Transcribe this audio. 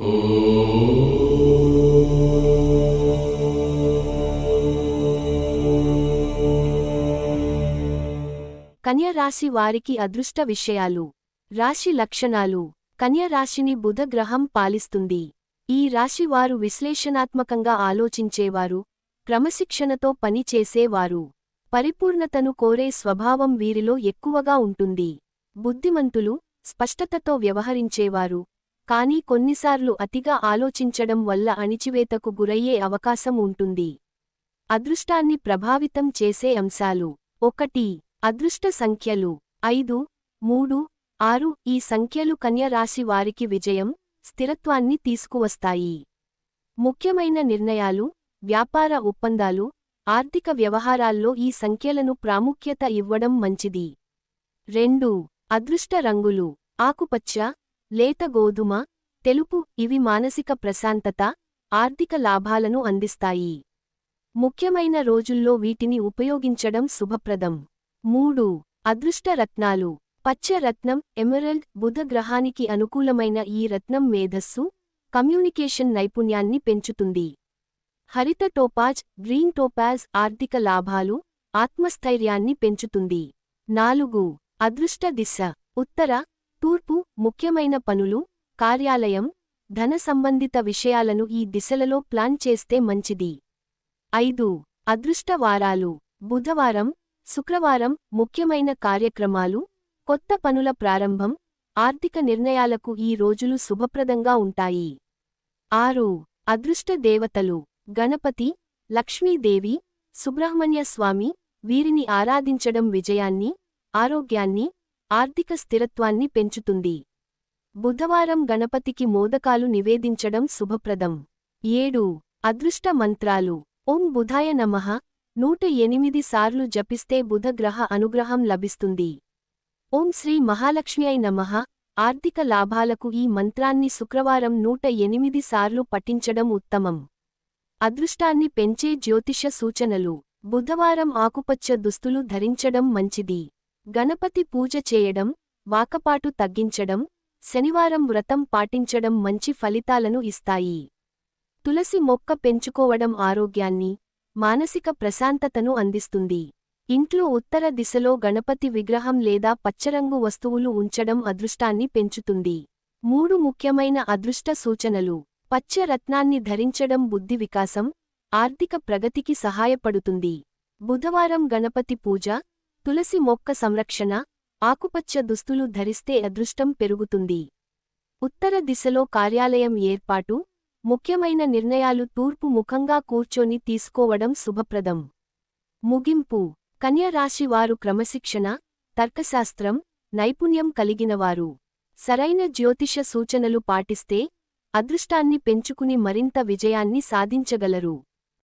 కన్య రాశి వారికి అదృష్ట విషయాలు రాశి లక్షణాలు. కన్య రాశిని బుధ గ్రహం పాలిస్తుంది. ఈ రాశి వారు విశ్లేషణాత్మకంగా ఆలోచించేవారు క్రమశిక్షణతో పని చేసేవారు. పరిపూర్ణతను కోరే స్వభావం వీరిలో ఎక్కువగా ఉంటుంది. బుద్ధిమంతులు స్పష్టతతో వ్యవహరించేవారు. కానీ కొన్నిసార్లు అతిగా ఆలోచించడం వల్ల అణిచివేతకు గురయ్యే అవకాశం ఉంటుంది. అదృష్టాన్ని ప్రభావితం చేసే అంశాలు. ఒకటి అదృష్ట సంఖ్యలు. ఐదు మూడు ఆరు ఈ సంఖ్యలు కన్యరాశి వారికి విజయం స్థిరత్వాన్ని తీసుకువస్తాయి. ముఖ్యమైన నిర్ణయాలు వ్యాపార ఒప్పందాలు ఆర్థిక వ్యవహారాల్లో ఈ సంఖ్యలను ప్రాముఖ్యత ఇవ్వడం మంచిది. రెండు అదృష్ట రంగులు. ఆకుపచ్చ లేత గోధుమ తెలుపు ఇవి మానసిక ప్రశాంతత ఆర్థిక లాభాలను అందిస్తాయి. ముఖ్యమైన రోజుల్లో వీటిని ఉపయోగించడం శుభప్రదం. మూడు. అదృష్ట రత్నాలు. పచ్చ రత్నం ఎమరల్డ్ బుధ గ్రహానికి అనుకూలమైన ఈ రత్నం మేధస్సు కమ్యూనికేషన్ నైపుణ్యాన్ని పెంచుతుంది. హరిత టోపాజ్ గ్రీన్ టోపాజ్ ఆర్థిక లాభాలు ఆత్మస్థైర్యాన్ని పెంచుతుంది. నాలుగు. అదృష్ట దిశ. ఉత్తర తూర్పు ముఖ్యమైన పనులు కార్యాలయం ధన సంబంధిత విషయాలను ఈ దిశలలో ప్లాన్ చేస్తే మంచిది. ఐదు. అదృష్ట వారాలు బుధవారం శుక్రవారం ముఖ్యమైన కార్యక్రమాలు కొత్త పనుల ప్రారంభం ఆర్థిక నిర్ణయాలకు ఈ రోజులు శుభప్రదంగా ఉంటాయి. ఆరు. అదృష్ట దేవతలు. గణపతి లక్ష్మీదేవి సుబ్రహ్మణ్య స్వామి వీరిని ఆరాధించడం విజయాన్ని ఆరోగ్యాన్ని ఆర్థిక స్థిరత్వాన్ని పెంచుతుంది. బుధవారం గణపతికి మోదకాలు నివేదించడం శుభప్రదం. ఏడు. అదృష్ట మంత్రాలు. ఓం బుధాయ నమః. నూట ఎనిమిది సార్లు జపిస్తే బుధగ్రహ అనుగ్రహం లభిస్తుంది. ఓం శ్రీ మహాలక్ష్మియై నమః. ఆర్థిక లాభాలకు ఈ మంత్రాన్ని శుక్రవారం నూట ఎనిమిది సార్లు పఠించడం ఉత్తమం. అదృష్టాన్ని పెంచే జ్యోతిష సూచనలు. బుధవారం ఆకుపచ్చ దుస్తులు ధరించడం మంచిది. గణపతి పూజ చేయడం వాకపాటు తగ్గించడం శనివారం వ్రతం పాటించడం మంచి ఫలితాలను ఇస్తాయి. తులసి మొక్క పెంచుకోవడం ఆరోగ్యాన్ని మానసిక ప్రశాంతతను అందిస్తుంది. ఇంట్లో ఉత్తర దిశలో గణపతి విగ్రహం లేదా పచ్చరంగు వస్తువులు ఉంచడం అదృష్టాన్ని పెంచుతుంది. మూడు ముఖ్యమైన అదృష్ట సూచనలు. పచ్చ రత్నాన్ని ధరించడం బుద్ధి వికాసం ఆర్థిక ప్రగతికి సహాయపడుతుంది. బుధవారం గణపతి పూజ తులసి మొక్క సంరక్షణ ఆకుపచ్చ దుస్తులు ధరిస్తే అదృష్టం పెరుగుతుంది. ఉత్తర దిశలో కార్యాలయం ఏర్పాటు ముఖ్యమైన నిర్ణయాలు తూర్పు ముఖంగా కూర్చొని తీసుకోవడం శుభప్రదం. ముగింపు కన్యరాశి వారు క్రమశిక్షణ తర్కశాస్త్రం నైపుణ్యం కలిగినవారు. సరైన జ్యోతిష సూచనలు పాటిస్తే అదృష్టాన్ని పెంచుకుని మరింత విజయాన్ని సాధించగలరు.